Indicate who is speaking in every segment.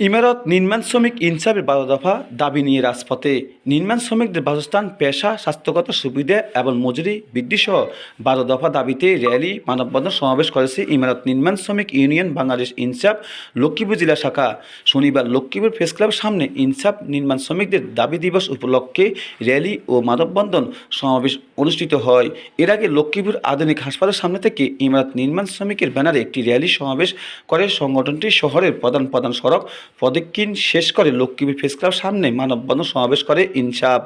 Speaker 1: ইমারত নির্মাণ শ্রমিক ইনসাফের বারো দফা দাবি নিয়ে রাজপথে। নির্মাণ শ্রমিকদের বাসস্থান, পেশা, স্বাস্থ্যগত সুবিধা এবং মজুরি বৃদ্ধি সহ বারো দফা দাবিতে র্যালি, মানববন্ধন সমাবেশ করেছে ইমারত নির্মাণ শ্রমিক ইউনিয়ন বাংলাদেশ ইনসাফ লক্ষ্মীপুর জেলা শাখা। শনিবার লক্ষ্মীপুর প্রেস ক্লাবের সামনে ইনসাফ নির্মাণ শ্রমিকদের দাবি দিবস উপলক্ষে র্যালি ও মানববন্ধন সমাবেশ অনুষ্ঠিত হয়। এর আগে লক্ষ্মীপুর আধুনিক হাসপাতালের সামনে থেকে ইমারত নির্মাণ শ্রমিকের ব্যানারে একটি র্যালি সমাবেশ করে সংগঠনটি শহরের প্রধান প্রধান সড়ক প্রদক্ষিণ শেষ করে লক্ষ্মীপুর প্রেস ক্লাব সামনে মানববন্ধন সমাবেশ করে ইনসাফ।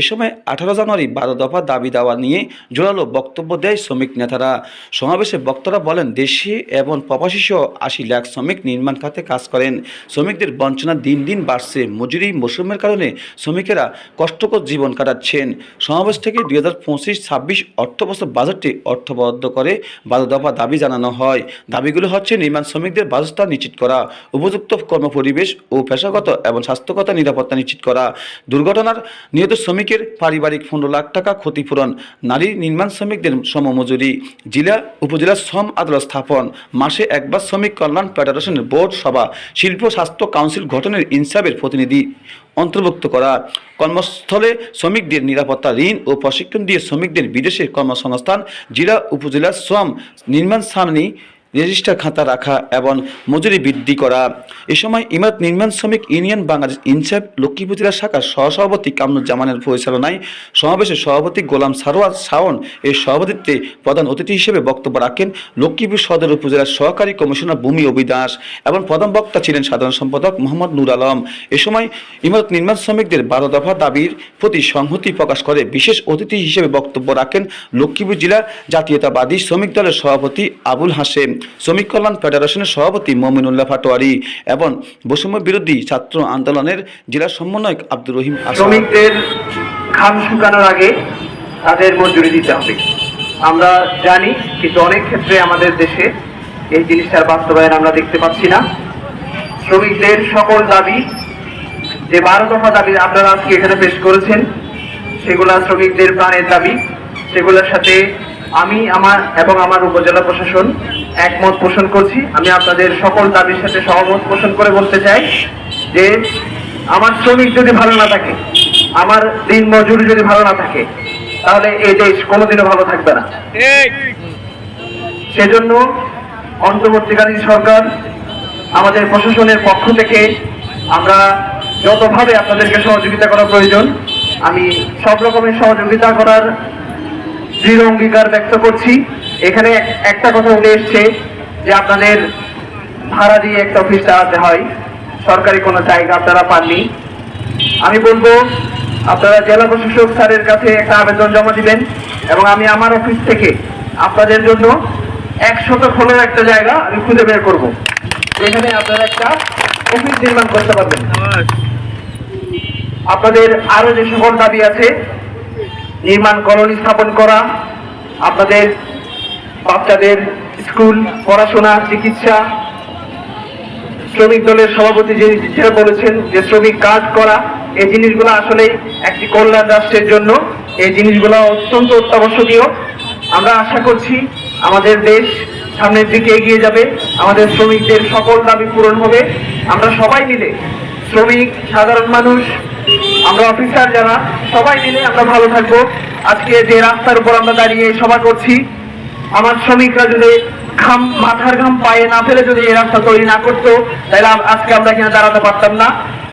Speaker 1: এ সময় আঠারো জানুয়ারি বারো দফা দাবি দাওয়া নিয়ে জোরালো বক্তব্য দেয় শ্রমিক নেতারা। সমাবেশে বক্তারা বলেন, দেশে এবং প্রবাসী সহ আশি লাখ শ্রমিক নির্মাণ খাতে কাজ করেন। শ্রমিকদের বঞ্চনা দিন দিন বাড়ছে। মজুরি মৌসুমের কারণে শ্রমিকেরা কষ্টকর জীবন কাটাচ্ছেন। সমাবেশ থেকে দুই হাজার পঁচিশ ছাব্বিশ অর্থবছর বাজেটে অর্থ বরাদ্দ করে বারো দফা দাবি জানানো হয়। দাবিগুলো হচ্ছে, নির্মাণ শ্রমিকদের বাসস্থান নিশ্চিত করা, উপযুক্ত কর্মপরিবেশ ও পেশাগত এবং স্বাস্থ্যগত নিরাপত্তা নিশ্চিত করা। দুর্ঘটনার নিহত শ্রমিকের পারিবারিক পনেরো লাখ টাকা ক্ষতিপূরণ। নারী নির্মাণ শ্রমিকদের সমমজুরি। জেলা, উপজেলা শ্রম আদালত স্থাপন। মাসে একবার শ্রমিক কল্যাণ ফেডারেশনের বোর্ড সভা। শিল্প স্বাস্থ্য কাউন্সিল গঠনের ইনসাফের প্রতিনিধি অন্তর্ভুক্ত করা। কর্মস্থলে শ্রমিকদের নিরাপত্তা, ঋণ ও প্রশিক্ষণ দিয়ে শ্রমিকদের বিদেশে কর্মসংস্থান। জেলা, উপজেলা শ্রম নির্মাণ সামনি রেজিস্টার খাতা রাখা এবং মজুরি বৃদ্ধি করা। এ সময় ইমারত নির্মাণ শ্রমিক ইউনিয়ন বাংলাদেশ ইনসাফ লক্ষ্মীপুর জেলা শাখার সহসভাপতি কামরুজ্জামানের পরিচালনায় সমাবেশে সভাপতি গোলাম সারোয়ার শাওন এর সভাপতিত্বে প্রধান অতিথি হিসেবে বক্তব্য রাখেন লক্ষ্মীপুর সদর উপজেলার সহকারী কমিশনার ভূমি অভিদাস এবং প্রধান বক্তা ছিলেন সাধারণ সম্পাদক মোহাম্মদ নুর আলম। এ সময় ইমারত নির্মাণ শ্রমিকদের বারো দফা দাবির প্রতি সংহতি প্রকাশ করে। বিশেষ অতিথি হিসেবে বক্তব্য রাখেন লক্ষ্মীপুর জেলা জাতীয়তাবাদী শ্রমিক দলের সভাপতি আবুল হাসেম শ্রমিক কল্যাণ ফেডারেশনের সভাপতি মমিনুল্লাহ ফাটোয়ারি এবং বৈষম্য বিরোধী ছাত্র আন্দোলনের জেলা সমন্বয়ক আব্দুর রহিম
Speaker 2: শ্রমিকদের ঘাম শুকানোর আগে তাদের মজুরি দিতে হবে। আমরা জানি কিন্তু অনেক ক্ষেত্রে আমাদের দেশে এই জিনিসটার বাস্তবায়ন আমরা দেখতে পাচ্ছি না। শ্রমিকদের সকল দাবি, যে বারো দফা দাবি আপনারা আজকে এখানে পেশ করেছেন, সেগুলা শ্রমিকদের প্রাণের দাবি। সেগুলোর সাথে আমি, আমার এবং আমার উপজেলা প্রশাসন একমত পোষণ করছি। আমি আপনাদের সকল দাবির সাথে সহমত পোষণ করে বলতে চাই যে আমার শ্রমিক যদি ভালো না থাকে আমার দিন মজুরি যদি ভালো না থাকে তাহলে এই দেশ কোনোদিনও ভালো থাকবে না। সেজন্য অন্তর্বর্তীকালীন সরকার আমাদের প্রশাসনের পক্ষ থেকে আমরা যতভাবে আপনাদেরকে সহযোগিতা করা প্রয়োজন আমি সব রকমের সহযোগিতা করার দৃঢ় অঙ্গীকার ব্যক্ত করছি। এখানে একটা কথা উঠে এসছে যে আপনাদের ভাড়া দিয়ে একটা অফিস চালাতে হয়। সরকারি কোনো জায়গা আপনারা পাননি। আমি বলব, আপনারা জেলা প্রশাসক স্যারের কাছে একটা আবেদন জমা দিবেন এবং আমি আমার অফিস থেকে আপনাদের জন্য এক একশত হলেও একটা জায়গা আমি খুঁজে বের করব। এখানে আপনারা একটা অফিস নির্মাণ করতে পারবেন। আপনাদের আরও যে সকল দাবি আছে, নির্মাণ কলোনি স্থাপন করা, আপনাদের বাচ্চাদের স্কুল, পড়াশোনা, চিকিৎসা, শ্রমিক দলের সভাপতি যে যেটা বলেছেন যে শ্রমিক কাজ করা, এই জিনিসগুলো আসলে একটি কল্যাণ রাষ্ট্রের জন্য। এই জিনিসগুলো অত্যন্ত অত্যাবশ্যকীয়। আমরা আশা করছি আমাদের দেশ সামনের দিকে এগিয়ে যাবে, আমাদের শ্রমিকদের সকল দাবি পূরণ হবে। আমরা সবাই মিলে, শ্রমিক, সাধারণ মানুষ, আমরা অফিসার যারা, সবাই মিলে আমরা ভালো থাকব। আজকে যে রাস্তার উপর আমরা দাঁড়িয়ে সভা করছি আমার শ্রমিকরা যদি ঘাম, মাথার ঘাম পায়ে না ফেলে যদি এই রাস্তা তৈরি না করতো, তাহলে আজকে আমরা এখানে দাঁড়াতে পারতাম না।